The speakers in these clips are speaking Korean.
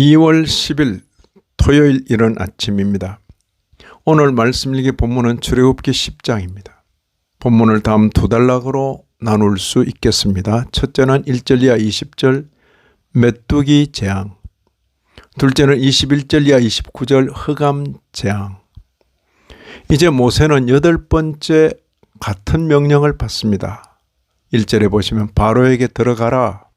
2월 10일 토요일 이른 아침입니다. 오늘 말씀 읽기 본문은 출애굽기 10장입니다. 본문을 다음 두 단락으로 나눌 수 있겠습니다. 첫째는 1절 이하 20절 메뚜기 재앙 둘째는 21절 이하 29절 흑암 재앙 이제 모세는 여덟 번째 같은 명령을 받습니다. 1절에 보시면 바로에게 들어가라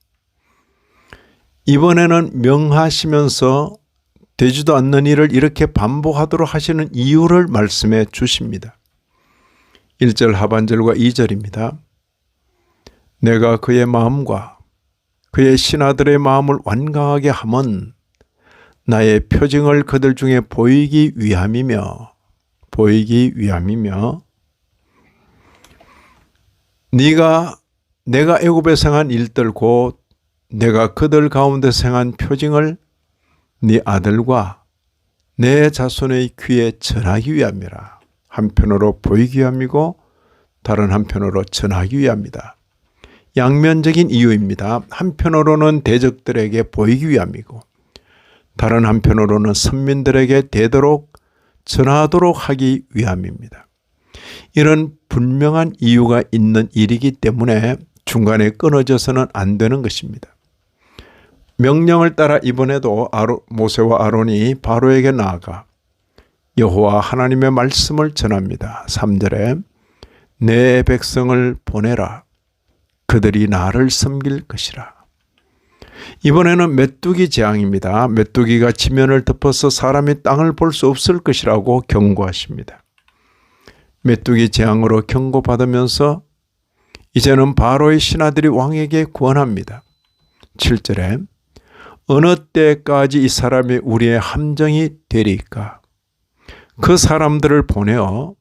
이번에는 명하시면서 되지도 않는 일을 이렇게 반복하도록 하시는 이유를 말씀해 주십니다. 1절 하반절과 2절입니다. 내가 그의 마음과 그의 신하들의 마음을 완강하게 함은 나의 표징을 그들 중에 보이기 위함이며 보이기 위함이며 네가 내가 애굽에 생한 일들 곧 내가 그들 가운데 생한 표징을 네 아들과 내 자손의 귀에 전하기 위함이라. 한편으로 보이기 위함이고 다른 한편으로 전하기 위함이다. 양면적인 이유입니다. 한편으로는 대적들에게 보이기 위함이고 다른 한편으로는 선민들에게 되도록 전하도록 하기 위함입니다. 이런 분명한 이유가 있는 일이기 때문에 중간에 끊어져서는 안 되는 것입니다. 명령을 따라 이번에도 모세와 아론이 바로에게 나아가 여호와 하나님의 말씀을 전합니다. 3절에 내 백성을 보내라. 그들이 나를 섬길 것이라. 이번에는 메뚜기 재앙입니다. 메뚜기가 지면을 덮어서 사람이 땅을 볼 수 없을 것이라고 경고하십니다. 메뚜기 재앙으로 경고받으면서 이제는 바로의 신하들이 왕에게 구원합니다. 7절에 어느 때까지 이 사람이 우리의 함정이 되리까? 그 사람들을 보내어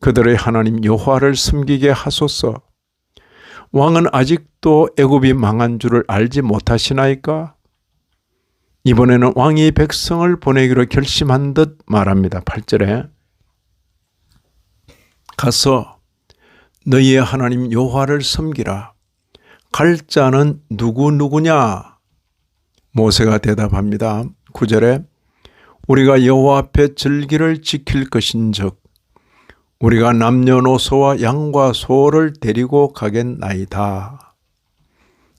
그들의 하나님 여호와를 숨기게 하소서. 왕은 아직도 애굽이 망한 줄을 알지 못하시나이까? 이번에는 왕이 백성을 보내기로 결심한 듯 말합니다. 8절에 가서 너희의 하나님 여호와를 섬기라. 갈 자는 누구 누구냐? 모세가 대답합니다. 9절에 우리가 여호와 앞에 절기를 지킬 것인즉 우리가 남녀노소와 양과 소를 데리고 가겠나이다.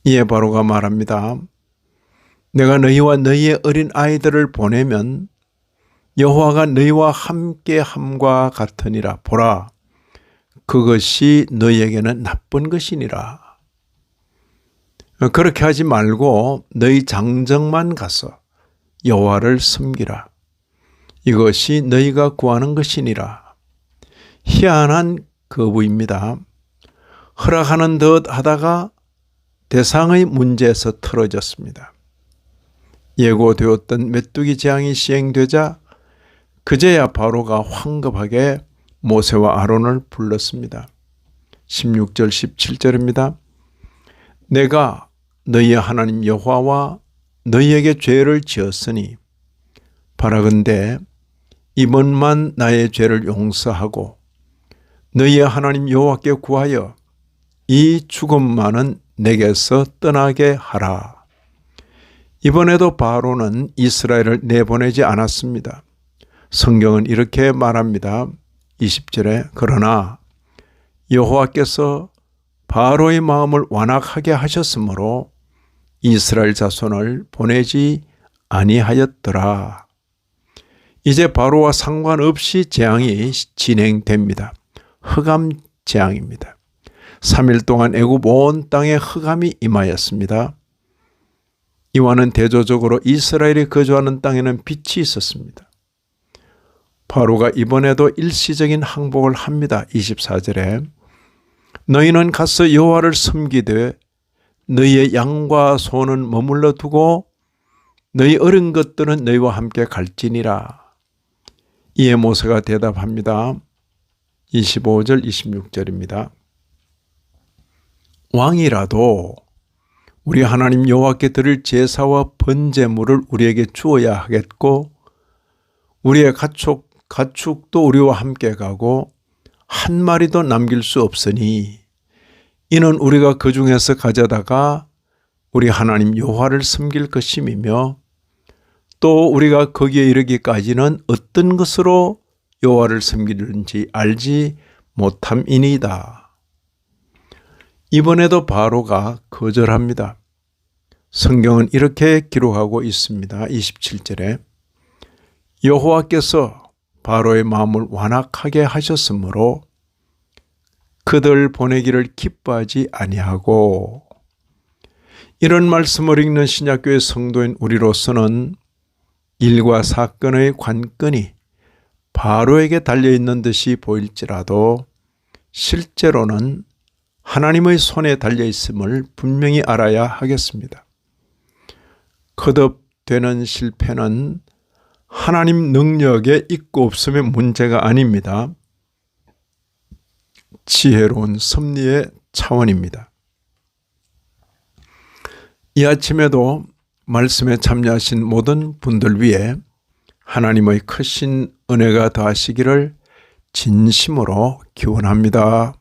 이에 바로가 말합니다. 내가 너희와 너희의 어린 아이들을 보내면 여호와가 너희와 함께 함과 같으니라 보라 그것이 너희에게는 나쁜 것이니라. 그렇게 하지 말고 너희 장정만 가서 여호와를 섬기라. 이것이 너희가 구하는 것이니라. 희한한 거부입니다. 허락하는 듯 하다가 대상의 문제에서 틀어졌습니다. 예고되었던 메뚜기 재앙이 시행되자 그제야 바로가 황급하게 모세와 아론을 불렀습니다. 16절 17절입니다. 내가 너희의 하나님 여호와와 너희에게 죄를 지었으니 바라건대 이번만 나의 죄를 용서하고 너희의 하나님 여호와께 구하여 이 죽음만은 내게서 떠나게 하라. 이번에도 바로는 이스라엘을 내보내지 않았습니다. 성경은 이렇게 말합니다. 20절에 그러나 여호와께서 바로의 마음을 완악하게 하셨으므로 이스라엘 자손을 보내지 아니하였더라. 이제 바로와 상관없이 재앙이 진행됩니다. 흑암 재앙입니다. 3일 동안 애굽 온 땅에 흑암이 임하였습니다. 이와는 대조적으로 이스라엘이 거주하는 땅에는 빛이 있었습니다. 바로가 이번에도 일시적인 항복을 합니다. 24절에 너희는 가서 여호와를 섬기되 너희의 양과 소는 머물러 두고 너희 어린 것들은 너희와 함께 갈지니라. 이에 모세가 대답합니다. 25절 26절입니다. 왕이라도 우리 하나님 여호와께 드릴 제사와 번제물을 우리에게 주어야 하겠고 우리의 가축 가축도 우리와 함께 가고 한 마리도 남길 수 없으니 이는 우리가 그 중에서 가져다가 우리 하나님 여호와를 섬길 것임이며 또 우리가 거기에 이르기까지는 어떤 것으로 여호와를 섬기는지 알지 못함이니이다. 이번에도 바로가 거절합니다. 성경은 이렇게 기록하고 있습니다. 27절에 여호와께서 바로의 마음을 완악하게 하셨으므로 그들 보내기를 기뻐하지 아니하고 이런 말씀을 읽는 신약교회 성도인 우리로서는 일과 사건의 관건이 바로에게 달려 있는 듯이 보일지라도 실제로는 하나님의 손에 달려 있음을 분명히 알아야 하겠습니다. 거듭되는 실패는 하나님 능력에 있고 없음의 문제가 아닙니다. 지혜로운 섭리의 차원입니다. 이 아침에도 말씀에 참여하신 모든 분들 위해 하나님의 크신 은혜가 더하시기를 진심으로 기원합니다.